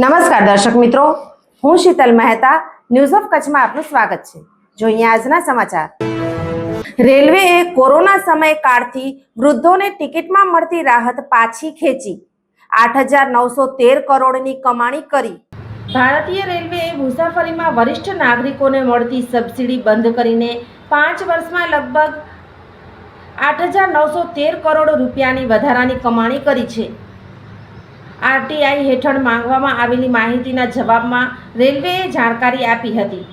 નમસ્કાર દર્શક મિત્રો, હું શીતલ મહેતા ન્યૂઝ ઓફ કચ્છમાં આપનું સ્વાગત છે. જોઈએ આજના સમાચાર. રેલવેએ કોરોના સમય કાળથી વૃદ્ધોને ટિકિટમાં મળતી રાહત પાછી ખેંચી. આઠ હજાર નવસો તેર કરોડની કમાણી કરી. ભારતીય રેલવેએ મુસાફરીમાં વરિષ્ઠ નાગરિકોને મળતી સબસિડી બંધ કરીને પાંચ વર્ષમાં લગભગ આઠ હજાર નવસો તેર કરોડ રૂપિયાની વધારાની કમાણી કરી છે. આરટીઆઈ હેઠળ માંગવામાં આવેલી માહિતીના જવાબમાં રેલવેએ જાણકારી આપી હતી.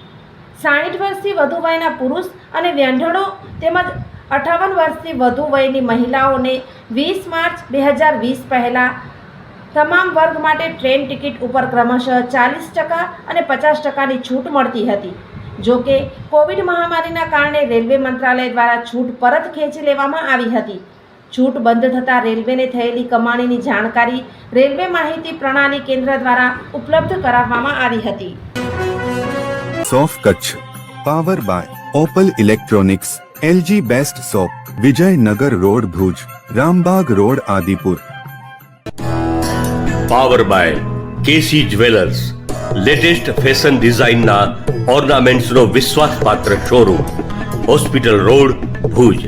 સાહીઠ વર્ષથી વધુ વયના પુરુષ અને વ્યંઢળો તેમજ અઠાવન વર્ષથી વધુ વયની મહિલાઓને વીસ માર્ચ બે હજાર વીસ પહેલાં તમામ વર્ગ માટે ટ્રેન ટિકિટ ઉપર ક્રમશઃ ચાલીસ ટકા અને પચાસ ટકાની છૂટ મળતી હતી. જો કે કોવિડ મહામારીના કારણે રેલવે મંત્રાલય દ્વારા છૂટ પરત ખેંચી લેવામાં આવી હતી. છૂટ બંધ થતાં રેલવેને થયેલી કમાણીની જાણકારી રેલવે માહિતી પ્રણાલી કેન્દ્ર દ્વારા ઉપલબ્ધ કરાવવામાં આવી હતી. સોફ Kutch power by Opal electronics LG best shop Vijaynagar road Bhuj Rambagh road Adipur. Power by KC jewellers latest fashion ડિઝાઇનના ઓર્નામેન્ટ્સનો વિશ્વાસપાત્ર શોરૂમ હોસ્પિટલ રોડ ભુજ.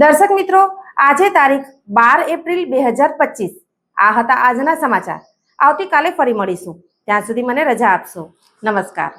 દર્શક મિત્રો, આજે તારીખ બાર એપ્રિલ બે હજાર પચીસ. આ હતા આજના સમાચાર. આવતીકાલે ફરી મળીશું. ત્યાં સુધી મને રજા આપશો. નમસ્કાર.